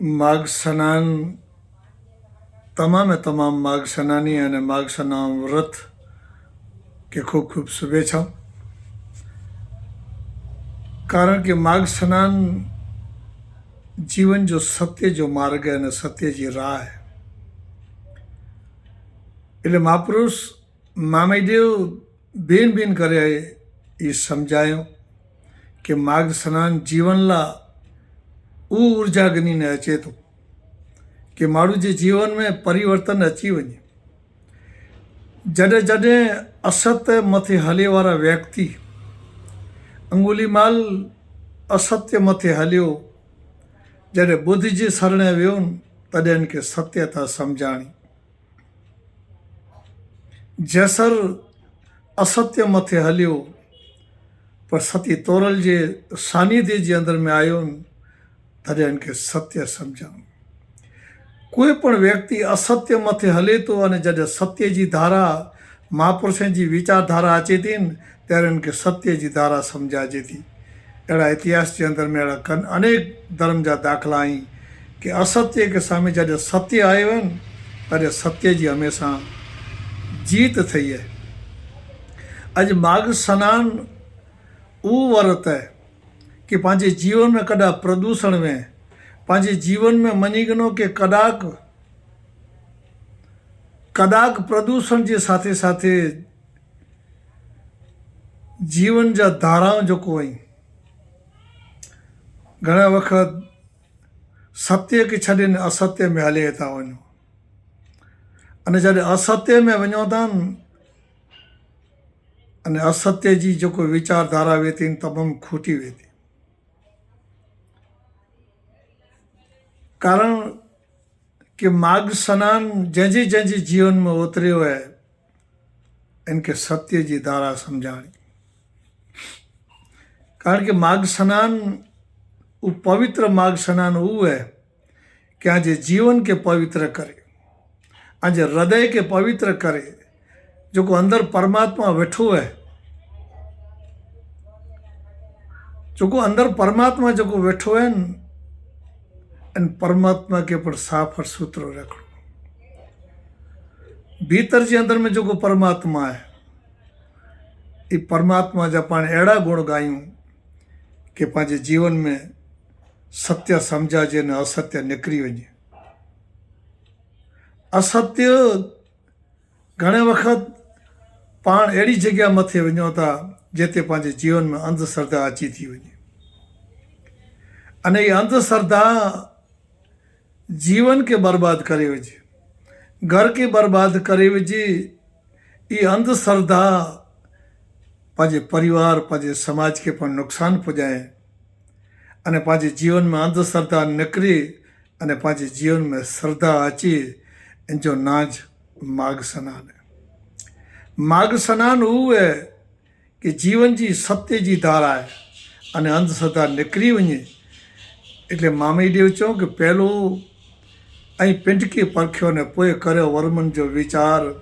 માઘ સ્નાન તમામે તમામ માઘ સ્નાની અને માઘ સ્નાન વ્રત કે ખૂબ ખૂબ શુભેચ્છાઓ. કારણ કે માઘ સ્નાન જીવન જો સત્ય, જો માર્ગ હે અને સત્ય જે રાહ એટલે મહાપુરુષ મામેદેવ બેન બેન કરે એ સમજાયો કે માર્ગ સ્નાન જીવનલા હું ઊર્જા ગનીને અચેતો કે મારું જે जीवन में પરિવર્તન અચી વજે જડે જડે અસત્યમાંથી હલેવાળા વ્યક્તિ અંગુલીમાલ અસત્યમાંથી હલ્યો. જ્યારે બુદ્ધજી શરણે વ્યો તદે એને કે સત્યતા સમજાણી. જેસર અસત્યમાંથી હલ્યો, પણ સતી તોરલ જે સાનિધ્ય જે અંદર મેં આવ્યો દરિયાને કે સત્ય સમજાવું. કોઈ પણ વ્યક્તિ અસત્યમાંથી હલેતો અને જ્યારે સત્યજી ધારા મહાપુરુષની વિચારધારા આચેતી ને ત્યારે એને કે સત્યજી ધારા સમજાચેતી એના ઇતિહાસની અંદર મેળા અનેક ધર્મજા દાખલા અહીં કે અસત્ય કે સામે જ્યારે સત્ય આવ્યો ને, ત્યારે સત્યજી હંમેશા જીત થઈએ આજ માર્ગ સ્નાન ઉ વર્ત कि पंहिंजे जीवन में कॾहिं प्रदूषण में पंहिंजे जीवन में मञी वञो की कॾाक कॾाक प्रदूषण जे साथे साथे जीवन जा धाराऊं जेको आहिनि घणा वक़्त सत्य खे छॾे असत्य में हले था वञो अने जॾहिं असत्य में वञो था अने असत्य जी जेको वीचारधारा वेह आहिनि तमामु खोटी वेह કારણ કે માર્ગ સ્નાન જજી જજી જીવનમાં ઉતર્યો હે એને કે સત્યજી ધારા સમજાણી. કારણ કે માર્ગ સ્નાન પવિત્ર માર્ગ સ્નાન એવું હે, કે આજે જીવન કે પવિત્ર કરે. આજે હૃદય કે પવિત્ર કરે. જો કોઈ અંદર પરમાત્મા બેઠું હોય, જો કોઈ અંદર પરમાત્મા જો કોઈ બેઠું હોય ને અને परमात्मा के ऊपर साफ और सूत्र रखो भीतर जे अंदर में जेको परमात्मा आहे એ परमात्मा जा पाण अहिड़ा गुण ॻायूं की पंहिंजे जीवन में सत्य सम्झाइजे न असत्य निकिरी वञे असत्य घणे वक़्तु पाण अहिड़ी जॻह मथे वञो था जिते पंहिंजे जीवन में अंधश्रद्धा अची थी वञे अने इहा अंधश्रद्धा जीवन के बर्बाद करे हुजे घर के बर्बाद करे हुजे ये अंधश्रद्धा पंहिंजे परिवार पंहिंजे समाज खे पण नुक़सानु पुॼाए અને पंहिंजे जीवन में अंधश्रद्धा निकिरे અને पंहिंजे जीवन में श्रद्धा अचे इन जो नाज माघ सनान आहे माघ सनान उहो आहे कि जीवन जी सत्य जी धारा आहे અને અંધશ્રદ્ધા निकिरी वञे એટલે મામીદેવ ચો કે પહેલું અહીં પિંડકી પરખ્યો ને પોએ કર્યો વર્મન જો વિચાર.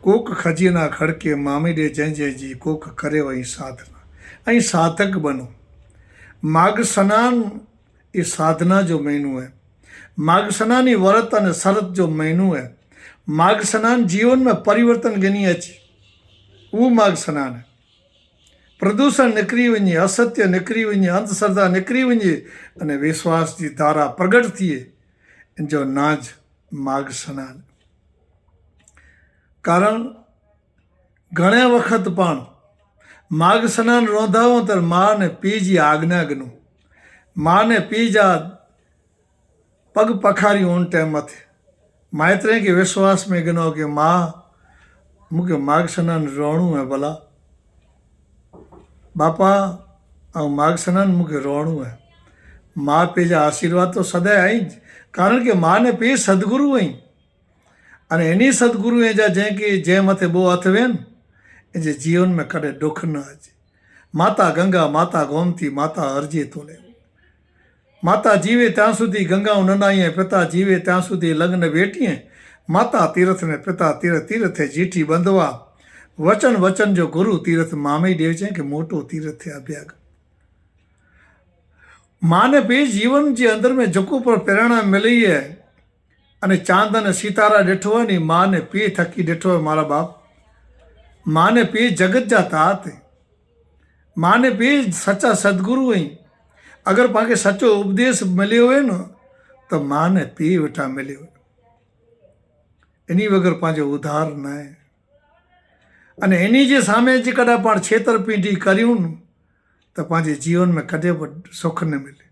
કોક ખજીના ખડકે મામીડે જંજેજી કોક કર્યો અહીં સાધના. અહીં સાધક બનો. માઘ સ્નાન એ સાધના જો મહિનું હે. માઘ સ્નાની વ્રત અને શરત જો મહિનું હે. માઘ સ્નાન જીવનમાં પરિવર્તન ગણીએ છીએ. હું માઘ સ્નાન. હે પ્રદૂષણ નીકળી વञे અસત્ય નીકળી વञे અંધશ્રદ્ધા નીકળી વञे અને વિશ્વાસની ધારા પ્રગટ થઈએ. જો ના જ માગશનાર કારણ ઘણે વખત પણ માગસનાન રોંધાવો તર માને પીજી આજ્ઞાગનું. માને પીજા પગ પખારી ઓન ટેમથી માયત્રે કે વિશ્વાસ મેં ગનો કે મા મૂકે માગસનાન રોણું હે ભલા. બાપા આ માગસનાન મૂકે રોણું હે. મા પીજા આશીર્વાદ તો સદાય આવી જ. કારણ કે માને પી સદગુરુ અહીં અને એની સદગુરु એ જા જે કે જે મથે બહુ અથવે ને જે જીવન મેં કડે દુઃખ ન જ માતા ગંગા, માતા ગોમતી, માતા અરજી તો લે માતા જીવે ત્યાં સુધી ગંગા નનાઈએ પિતા જીવે ત્યાં સુધી લગ્ન વેટીએ માતા તીર્થને પિતા તીર્થ તીર્થે જીઠી બંધવા. વચન વચન જો ગુરુ તીર્થ મામે દેવ છે કે મોટો તીર્થે અભ્યાગ. માને બી જીવન જે અંદર મેં જકુ પર પ્રેરણા મેળવીએ અને ચાંદ અને સિતારા ડેઠવાની માને પી થકી ડેઠો મારા બાપ. માને પી જગત જાતા હતી માને બી સચ્ચા સદગુરુ અહીં અગર પાકે સચ્ચો ઉપદેશ મળ્યો હોય ને, તો માને પી વેઠા મળ્યો હોય. એની વગર પાંજે ઉધાર નાય અને એની જે સામે જે કદાચ પણ છેતરપિંડી કર્યું त पंहिंजे जीवन में कॾहिं बि सुख न मिले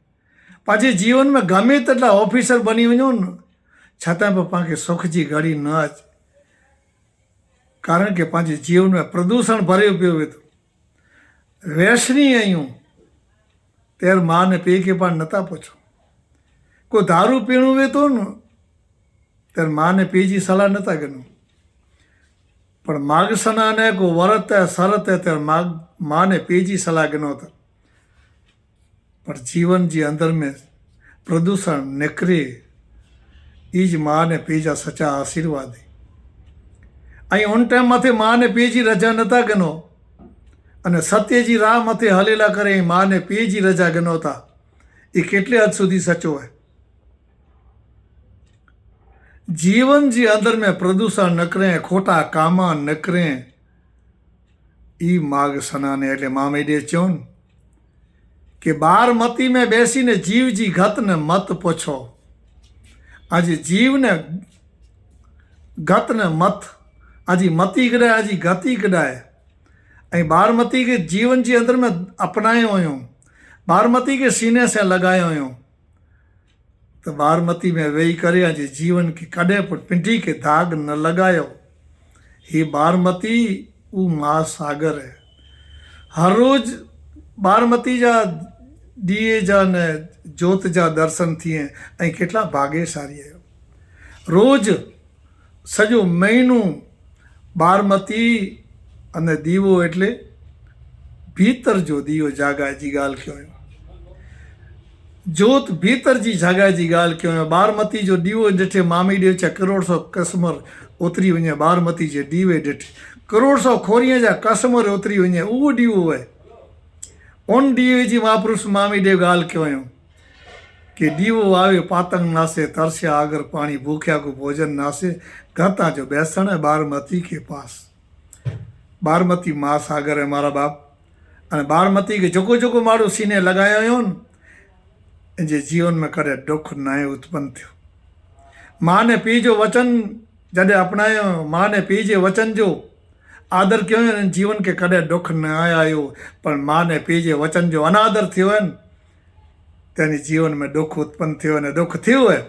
पंहिंजे जीवन में गमे तेटला ऑफिसर बनी वञो न छाकाणि बि पाण खे सुख जी घड़ी न अचे कारण की पंहिंजे जीवन में प्रदूषण भरे पियो वेठो वैसणी आहियूं तेर माउ ने पीउ खे पाण नथा पुछूं को दारू पीअणो वेठो न तेर माउ ने पीउ जी सलाह नथा कनि पर माग कयूं को માગસનાને કો વરત आहे તેર માગ માને પીજી સલાહ ગનો હતો પણ જીવન જે અંદર में પ્રદૂષણ નીકળે એ જ માને પીજા સચા આશીર્વાદ અહીં ઓન ટાઈમ માથે માને પીજી રજા નતા ગનો અને સત્યજી રાહ માથે હલેલા કરે એ માને પીજી રજા ગનો હતા એ કેટલે હદ સુધી સચો હોય जीवन जे अंदर में प्रदूषण न करें खोटा कामा એ માગ સનાને એટલે મામેડે ચોન, કે બાર મતી મેં બેસીને જીવજી ગતને મત પૂછો. આજે જીવને ગતને મત, આજે મતી કડાય આજે ગતિ કડાય અહીં બારમતી के जीवन जे अंदर में अपनायो हुयो बारमती के सीने से लॻायो हुयो त बारमती में वेही करे अॼु जीवन खे कॾहिं पिंडी खे दाग न लॻायो हीअ बारमती उहो महासागर आहे हर रोज़ बारमती जा ॾीए जा न जोत जा दर्शन थिए ऐं केतिरा भाग्यशाली आहियो रोज़ सॼो महीनो बारमती अने દીવો એટલે ભીતર જો દીવો જાગાય जी ॻाल्हि कयो जोत भीतर जी जॻह जी ॻाल्हि कयो बारमती जो दीवो ॾिठे मामी ॾे चाहे करोड़ सौ कसमर उतरी वञे बारमती जे दीवे ॾिठे કરોડસો ખોરીએ જા કસમર ઉતરી હોય ઉ ડીવું હોય. ઓન ડીવેજી મહાપુરુષ મામી દેવ ગાલ કહેવાય કે દીવો આવે, પાતંગ નાશે તરસ્યા આગર પાણી ભૂખ્યા કો ભોજન નાશે ગાતા જો બેસણે બારમતી કે પાસ. બારમતી મહાસાગર હે મારા બાપ. અને બારમતી કે જોકો જોકો મારું સીને લગાયો ને જે જીવનમાં કરે દુઃખ નાય ઉત્પન્ન થયો. માને પીજો વચન જડે અપનાયો, માને પીજે વચન જો. આદર કહેવાય ને જીવન કે કદે દુઃખ ન આવ્યું પણ માને પીજે વચન જો અનાદર થયો હોય ને, તેની જીવનમાં દુઃખ ઉત્પન્ન થયો અને દુઃખ થયું હોય,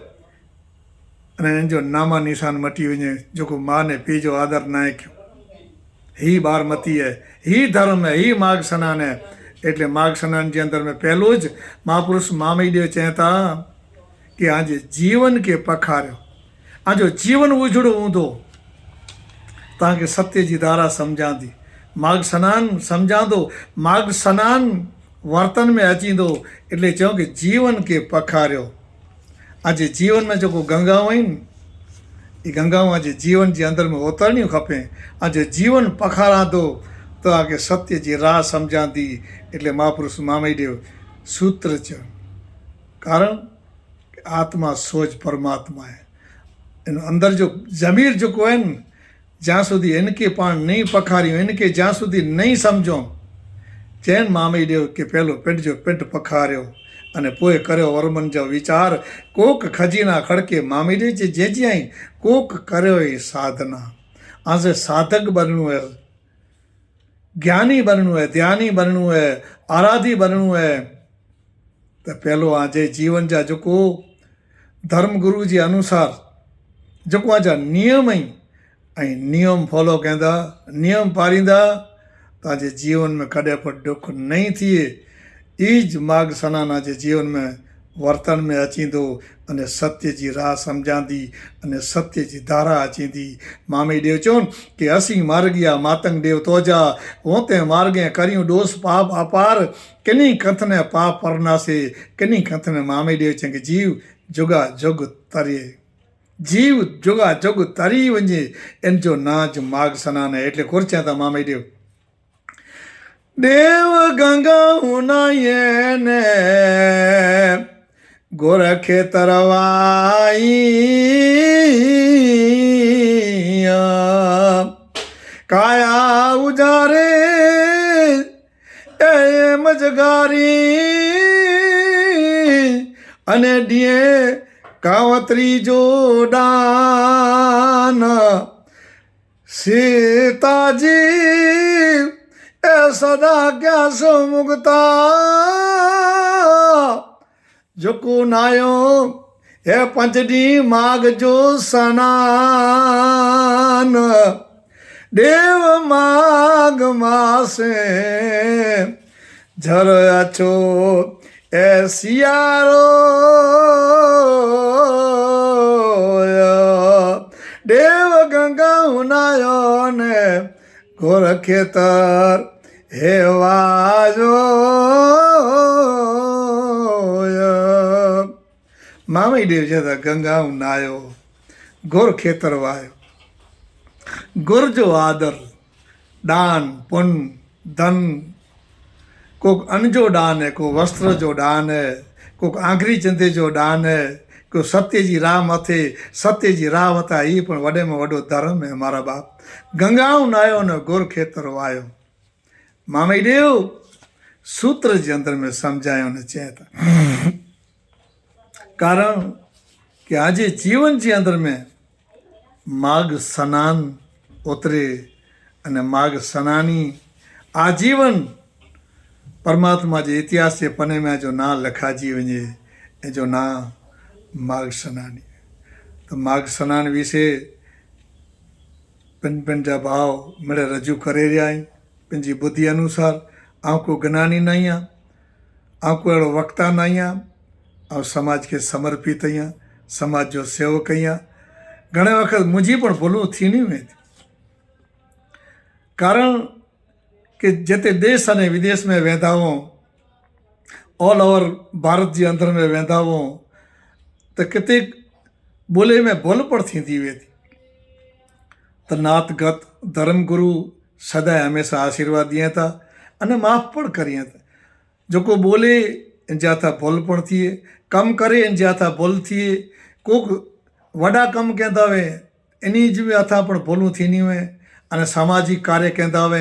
અને એને જો નામા નિશાન મટી હોય જોકો માને પીજો આદર નાખ્યો. હી બારમતીએ, હી ધર્મ, હી માગસનાને. એટલે માગસનાને જે અંદર મેં પહેલું જ મહાપુરુષ મામીદેવ ચહેતા કે આજે જીવન કે પખાર્યો. આજો જીવન ઉજળું ઊંધો तव्हांखे सत्य जी धारा सम्झां थी माघ सनानु सम्झां थो माघ सनानु वर्तन में अची थो एटले चऊं की जीवन खे पखारियो अॼु जीवन में जेको गंगाऊं आहिनि इहे गंगाऊं अॼु जीवन जे अंदरि में उतरणियूं खपे अॼु जीवन पखारां थो तव्हांखे सत्य जी राह सम्झां थी એટલે મહાપુરુષ મામई દેવ સૂત્ર ચયો કારણ આત્મા સોચ પરમાત્મા आहे इन અંદર जो ज़मीर जेको आहिनि જ્યાં સુધી એનકે પણ નહીં પખાર્યું, એનકે જ્યાં સુધી નહીં સમજો, જેન મામી દેવ કે પેલો પેટજો પેટ પખાર્યો અને પોએ કર્યો વર્મન જો વિચાર, કોક ખજીના ખડકે મામી દે છે, જે જ્યાં કોક કર્યો એ સાધના. આજે સાધક બનવું હે, જ્ઞાની બનવું હે, ધ્યાની બનવું હે, આરાધી બનવું હે. તો પહેલો આજે જીવન જા જોકો ધર્મગુરુજી અનુસાર જોકો આજે નિયમ અહીં ऐं नियम फॉलो कंदा नियम पालींदा तव्हांजे जीवन में कॾहिं बि डुख नहीं थिए ई ज मार्ग सनाना जे जीवन में वर्तन में अचींदो अने सत्य जी राह सम्झांदी अने सत्य जी धारा अचींदी मामे ॾेव चवनि कि असीं मार्गिया मातंग देव तोजा होते मार्गे करियूं डोस पाप अपार किनी कथने पाप परनासे किनी कथने मामे ॾेव चई जीव जुगा जुग तरे ಜೀವ ಜೊಗ ಜೊಗು ತರಿ ಒಂಜಿ ಎಂಚೋ ನಾಚು ಮಾಗ ಸನಾನ ಎಟ್ಲೆ ಕೊರ್ಚಾತ ಮಾಮೈಟಿ ದೇವ ಗಂಗಾ ಉನ ಏನೆ ಗೋರಖೆ ತರವಾಯಿ કાયા ઉજારે એ મજગારી અને ડીએ કાવતરી જોડાન. સીતાજી, એ સદા ક્યાં સો મુગતા જોકુ નાયો હે પંચડી માગજો સનાન. દેવ માગ માસે જર છો એ સિયારો દેવ ગંગા ઉનાયો ને ઘોર ખેતર હેવાજો મામી દેવ છે ગંગા ઉનાયો ઘોર ખેતર વાયો. ગુરજો આદર, દાન, પુન, ધન. કોક અન્ન જો દાન હે કોક વસ્ત્ર જો દાન હે કોક આંગરી ચંદે જો દાન હે સત્યજી રામ હથે, સત્યજી રામ હતા એ પણ વડેમાં વડો ધર્મ હે મારા બાપ. ગંગાણું નાયો ને ગોર ખેતર વાયો. મામી દેવ, સૂત્ર જ અંદર મેં સમજાયો ને ચેતા. કારણ કે આજે જીવન જે અંદર મેં, માગ સનાન ઉતરે અને માગ સનાની આ જીવન પરમાત્મા જે ઇતિહાસ છે પને મેં જો ના લખા જીવન જે એ જો ના માઘ સ્નાની. તો માઘ સ્નાન વિશે પંચપંજા ભાવ મળે રજૂ કરે જાય પંજી બુદ્ધિ અનુસાર આંકું જ્ઞાની નહીં આંકું એડો વક્તા નહીં આ સમાજ કે સમર્પિત અહીંયા, સમાજ જો સેવક અહીંયા. ઘણી વખત મુજી પણ ભૂલું થી નહીં મેં. કારણ કે જે તે દેશ અને વિદેશમાં વેંધાવો ઓલ ઓવર ભારત જે અંતર મેં વેંધાવો त किथे ॿोले में भुल पण थींदी थी। त नात गत धर्म गुरु सदा हमेशह आशीर्वाद ॾियनि था अने माफ़ पिण करियनि था जेको ॿोले इन जा था भुल पण थिए कमु करे इन जा था भुल थिए को वॾा कमु कंदा हुआ इन जे हथां पिण भुलूं थींदियूं आहिनि अने सामाजिक कार्य कंदा हुआ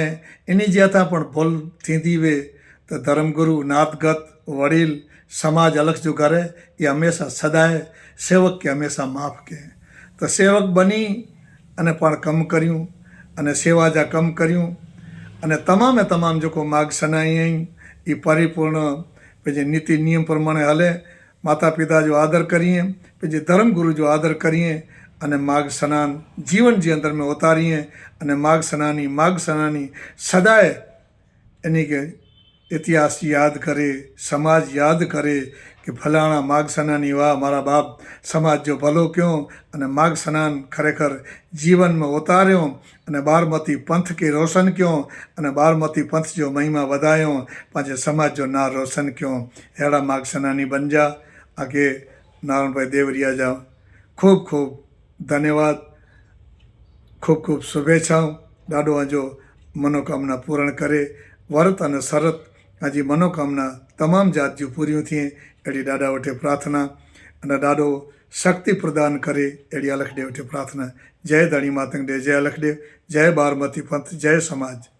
इन जे हथां पिण भुल थींदी हुई त धर्म धर्मगुरु नातगत वड़ील समाज अलग जो करे એ હંમેશા સદાય સેવક કે હંમેશા માફ કે તો સેવક બની અને પણ કમ કર્યું અને સેવા જા કમ કર્યું અને તમામે તમામ જોકો માગ સનાઈ એ પરિપૂર્ણ પછી નીતિ નિયમ પ્રમાણે હલે માતા પિતા જો આદર કરીએ પછી ધર્મગુરુ જો આદર કરીએ અને માઘ સ્નાન જીવન જે અંદર મેં ઉતારીએ અને માઘ સ્નાની માઘ સ્નાની સદાય એની કે ઇતિહાસ યાદ કરે, સમાજ યાદ કરે કે ફલાણા માગસનાની વાહ, મારા બાપ સમાજ જો ભલો ક્યો અને માગસનાન ખરેખર જીવનમાં ઉતાર્યો અને બારમતી પંથ કે રોશન ક્યો અને બારમતી પંથ જો મહિમા વધાયો પાંચે સમાજ જો ના રોશન ક્યો. હેડા માગસનાની બંજા. આગે નારાયણભાઈ દેવરિયા જાઓ. ખૂબ ખૂબ ધન્યવાદ. ખૂબ ખૂબ શુભેચ્છાઓ. દાડો આજો મનોકામના પૂર્ણ કરે. વર્ત અને શરત આજે મનોકામના તમામ જાતથી પૂર્યું થઈએ એડી દાદા વટે પ્રાર્થના અને દાદો શક્તિ પ્રદાન કરે એડી અલખદેવ વટે પ્રાર્થના. જય ધણી માતંગદેવ જય અલખદેવ જય બારમતી પંથ, જય સમાજ.